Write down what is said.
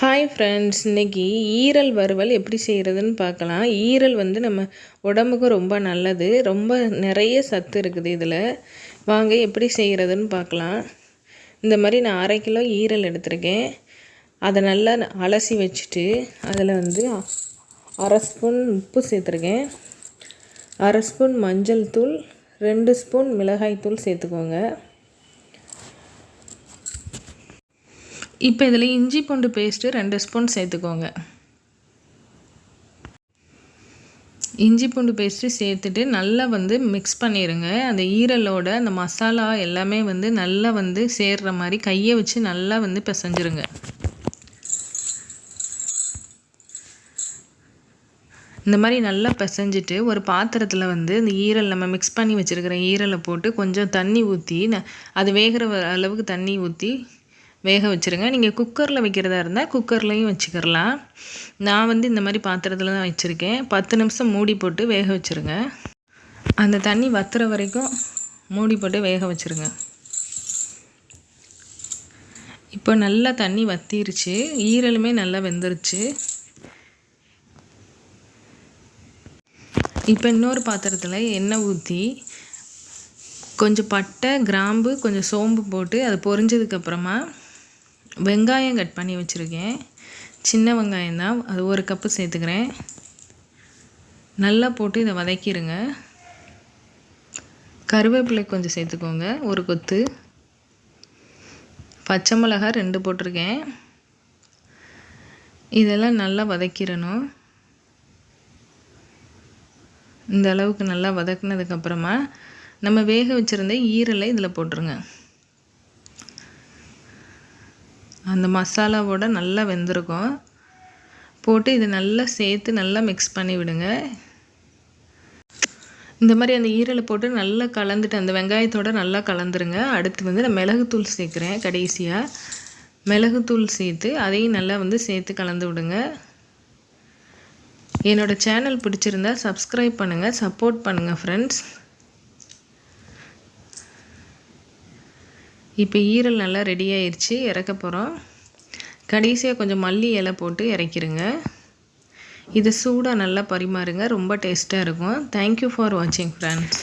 Hi friends இன்றைக்கி ஈரல் வறுவல் எப்படி செய்கிறதுன்னு பார்க்கலாம். ஈரல் வந்து நம்ம உடம்புக்கு ரொம்ப நல்லது. ரொம்ப நிறைய சத்து இருக்குது இதில். வாங்க எப்படி செய்கிறதுன்னு பார்க்கலாம். இந்த மாதிரி நான் அரை கிலோ ஈரல் எடுத்திருக்கேன். அதை நல்லா அலசி வச்சுட்டு அதில் வந்து அரை ஸ்பூன் உப்பு சேர்த்துருக்கேன். அரை ஸ்பூன் மஞ்சள் தூள் ரெண்டு ஸ்பூன் மிளகாய் தூள் சேர்த்துக்கோங்க. இப்போ இதில் இஞ்சி பூண்டு பேஸ்ட்டு ரெண்டு ஸ்பூன் சேர்த்துக்கோங்க. இஞ்சி பூண்டு பேஸ்ட்டு சேர்த்துட்டு நல்லா வந்து மிக்ஸ் பண்ணிடுங்க அந்த ஈரலோட அந்த மசாலா எல்லாமே வந்து நல்லா வந்து சேர்கிற மாதிரி கையை வச்சு நல்லா வந்து பிசைஞ்சிருங்க. இந்த மாதிரி நல்லா பிசைஞ்சிட்டு ஒரு பாத்திரத்தில் வந்து இந்த ஈரல் நம்ம மிக்ஸ் பண்ணி வச்சுருக்கிற ஈரலை போட்டு கொஞ்சம் தண்ணி ஊற்றி அது வேகிற அளவுக்கு தண்ணி ஊற்றி வேக வச்சுருங்க. நீங்கள் குக்கரில் வைக்கிறதா இருந்தால் குக்கர்லேயும் வச்சுக்கிறலாம் நான் வந்து இந்த மாதிரி பாத்திரத்தில் தான் வச்சுருக்கேன். பத்து நிமிஷம் மூடி போட்டு வேக வச்சுருங்க. அந்த தண்ணி வத்துற வரைக்கும் மூடி போட்டு வேக வச்சுருங்க. இப்போ நல்லா தண்ணி வத்திருச்சு. ஈரலுமே நல்லா வெந்துருச்சு. இப்போ இன்னொரு பாத்திரத்தில் எண்ணெய் ஊற்றி கொஞ்சம் பட்டை கிராம்பு கொஞ்சம் சோம்பு போட்டு அது பொரிஞ்சதுக்கப்புறமா வெங்காயம் கட் பண்ணி வச்சுருக்கேன். சின்ன வெங்காயம் தான். அது ஒரு கப்பு சேர்த்துக்கிறேன். நல்லா போட்டு இதை வதக்கிடுங்க கருவேப்பிலை கொஞ்சம் சேர்த்துக்கோங்க. ஒரு கொத்து. பச்சை மிளகா ரெண்டு போட்டிருக்கேன். இதெல்லாம் நல்லா வதக்கிடணும். இந்த அளவுக்கு நல்லா வதக்குனதுக்கப்புறமா நம்ம வேக வச்சுருந்த ஈரலை இதில் போட்டுருங்க. அந்த மசாலாவோட நல்லா வெந்திருக்கும். போட்டு இது நல்லா சேர்த்து நல்லா மிக்ஸ் பண்ணி விடுங்க. இந்த மாதிரி அந்த ஈரலை போட்டு நல்லா கலந்துட்டு அந்த வெங்காயத்தோடு நல்லா கலந்துருங்க. அடுத்து வந்து நான் மிளகுத்தூள் சேர்க்குறேன் கடைசியாக மிளகுத்தூள் சேர்த்து அதையும் நல்லா வந்து சேர்த்து கலந்து விடுங்க. என்னோடய சேனல் பிடிச்சிருந்தா சப்ஸ்கிரைப் பண்ணுங்கள் சப்போர்ட் பண்ணுங்கள் ஃப்ரெண்ட்ஸ் இப்போ ஈரல் நல்லா ரெடி ஆயிடுச்சு இறக்க போகிறோம் கடைசியாக கொஞ்சம் மல்லி இலை போட்டு இறக்கிடுங்க இது சூடாக நல்லா பரிமாறுங்க ரொம்ப டேஸ்ட்டாக இருக்கும். தேங்க்யூ ஃபார் வாட்சிங் ஃப்ரெண்ட்ஸ்